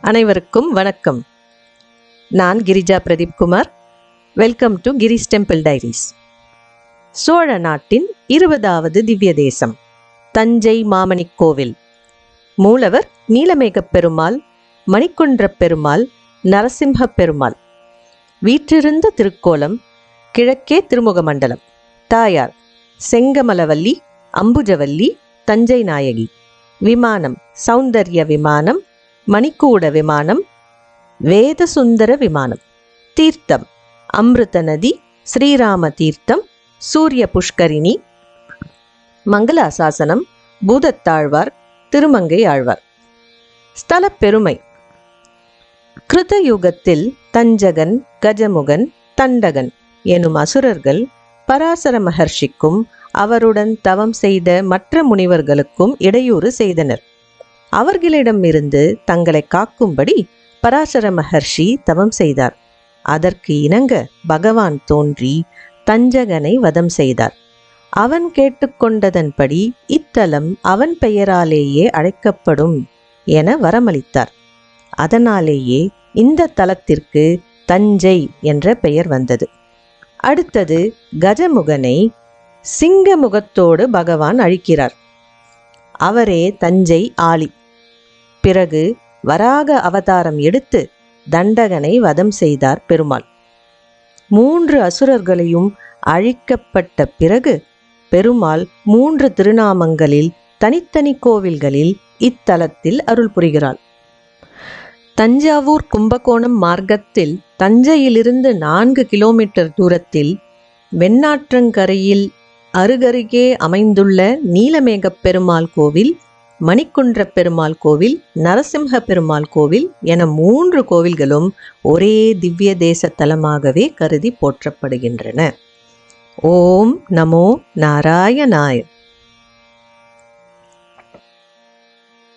அனைவருக்கும் வணக்கம். நான் Girija Pradeep Kumar. Welcome to Kris temple diaries Chola நாட்டின் இருபதாவது திவ்ய தேசம் தஞ்சை மாமணிக் கோவில். மூலவர் நீலமேகப் பெருமாள் மணிக்குன்ற பெருமாள் நரசிம்ஹப் பெருமாள். வீற்றிருந்த திருக்கோலம் கிழக்கே திருமுக மண்டலம். தாயார் செங்கமலவல்லி அம்புஜவல்லி தஞ்சை நாயகி. விமானம் சௌந்தர்ய விமானம் மணிக்கூட விமானம் வேதசுந்தர விமானம் தீர்த்தம் அமிர்த நதி ஸ்ரீராம தீர்த்தம் சூரிய புஷ்கரிணி மங்களாசாசனம் பூதத்தாழ்வார் திருமங்கை ஆழ்வார். ஸ்தல பெருமை. கிருதயுகத்தில் தஞ்சகன் கஜமுகன் தண்டகன் எனும் அசுரர்கள் பராசர மகர்ஷிக்கும் அவருடன் தவம் செய்த மற்ற முனிவர்களுக்கும் இடையூறு செய்தனர். அவர்களிடமிருந்து தங்களை காக்கும்படி பராசர மகர்ஷி தவம் செய்தார். அதற்கு இணங்க பகவான் தோன்றி தஞ்சகனை வதம் செய்தார். அவன் கேட்டுக்கொண்டதன்படி இத்தலம் அவன் பெயராலேயே அழைக்கப்படும் என வரமளித்தார். அதனாலேயே இந்த தலத்திற்கு தஞ்சை என்ற பெயர் வந்தது. அடுத்தது கஜமுகனை சிங்க முகத்தோடு பகவான் அழிக்கிறார். அவரே தஞ்சை ஆளி. பிறகு வராக அவதாரம் எடுத்து தண்டகனை வதம் செய்தார் பெருமாள். மூன்று அசுரர்களையும் அழிக்கப்பட்ட பிறகு பெருமாள் மூன்று திருநாமங்களில் தனித்தனி கோவில்களில் இத்தலத்தில் அருள் புரிகிறாள். தஞ்சாவூர் கும்பகோணம் மார்க்கத்தில் தஞ்சையிலிருந்து நான்கு கிலோமீட்டர் தூரத்தில் வெண்ணாற்றங்கரையில் அருகருகே அமைந்துள்ள நீலமேகப் பெருமாள் கோவில் மணிக்குன்ற பெருமாள் கோவில் நரசிம்ஹ பெருமாள் கோவில் என மூன்று கோவில்களும் ஒரே திவ்ய தேச தலமாகவே கருதி போற்றப்படுகின்றன. ஓம் நமோ நாராயணாய